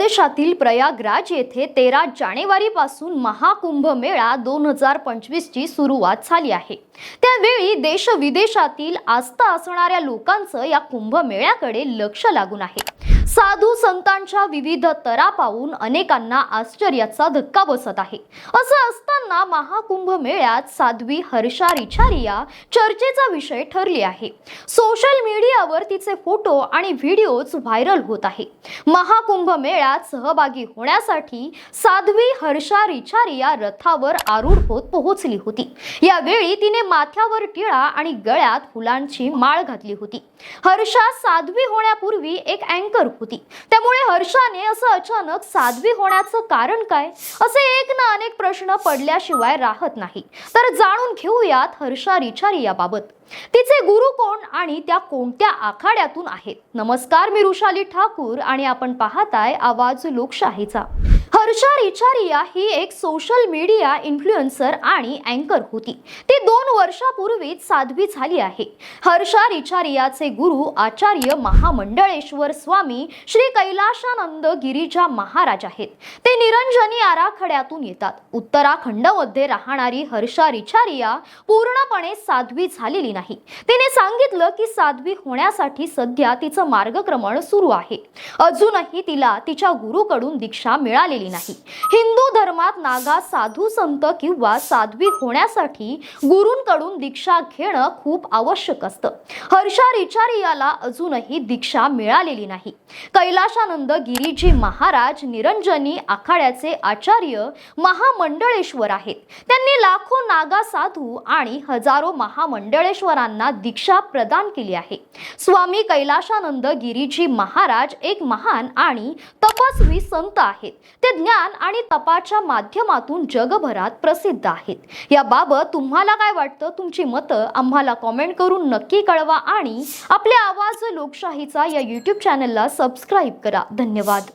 प्रदेशातील प्रयागराज येथे तेरा जानेवारीपासून महाकुंभ मेळा दोन हजार पंचवीसची सुरुवात झाली आहे. त्यावेळी देश विदेशातील आस्था असणाऱ्या लोकांचं या कुंभमेळ्याकडे लक्ष लागून आहे. साधू संतांच्या विविध तरा पाहून अनेकांना आश्चर्याचा धक्का बसत आहे. असं असताना महाकुंभ मेळ्यात साध्वी हर्षा रिछारिया चर्चेचा विषय ठरली आहे. सोशल मीडियावर तिचे फोटो आणि व्हिडिओज व्हायरल होत आहे. महाकुंभ मेळ्यात सहभागी होण्यासाठी साध्वी हर्षा रिछारिया रथावर आरूढ होत पोहोचली होती. यावेळी तिने माथ्यावर टिळा आणि गळ्यात फुलांची माळ घातली होती. हर्षा साध्वी होण्यापूर्वी एक अँकर होती. त्यामुळे हर्षाने असं अचानक साध्वी होण्याचं कारण काय? असे एक ना अनेक प्रश्न पडल्याशिवाय राहत नाही. तर जाणून घेऊयात हर्षा रिचारी याबाबत. तिचे गुरु कोण आणि त्या कोणत्या आखाड्यातून आहेत? नमस्कार मी रुशाली ठाकूर आणि आपण पाहताय आवाज लोकशाहीचा. हर्षा रिचारिया ही एक सोशल मीडिया इन्फ्लुएन्सर आणि अँकर होती. ती दोन वर्षापूर्वीच साध्वी झाली आहे. हर्षा रिचारियाचे गुरु आचार्य महामंडळेश्वर स्वामी श्री कैलाशानंद गिरिजा महाराज आहेत. ते निरंजनी आराखड्यातून येतात. उत्तराखंडमध्ये राहणारी हर्षा रिचारिया पूर्णपणे साध्वी झालेली नाही. तिने सांगितलं की साध्वी होण्यासाठी सध्या तिचं मार्गक्रमण सुरू आहे. अजूनही तिला तिच्या गुरुकडून दीक्षा मिळालेली नाही. हिंदू धर्मात नागा साधू संत किंवा साध्वी होण्यासाठी गुरूंकडून दीक्षा घेणं खूप आवश्यक असतं. हर्षा रिचारियाला अजूनही दीक्षा मिळालेली नाही. कैलाशानंद गिरीजी महाराज निरंजनी आखाड्याचे आचार्य महामंडळेश्वर आहेत. त्यांनी लाखो नागा साधू आणि हजारो महामंडळेश्वरांना दीक्षा प्रदान केली आहे. स्वामी कैलाशानंद गिरीजी महाराज एक महान आणि तपस्वी संत आहेत. ते ज्ञान आणि तपाच्या माध्यमातून जगभरात प्रसिद्ध आहेत. याबाबत तुम्हाला काय वाटतं? तुमची मतं आम्हाला कॉमेंट करून नक्की कळवा आणि आपल्या आवाज लोकशाहीचा या यूट्यूब चॅनलला सबस्क्राईब करा. धन्यवाद.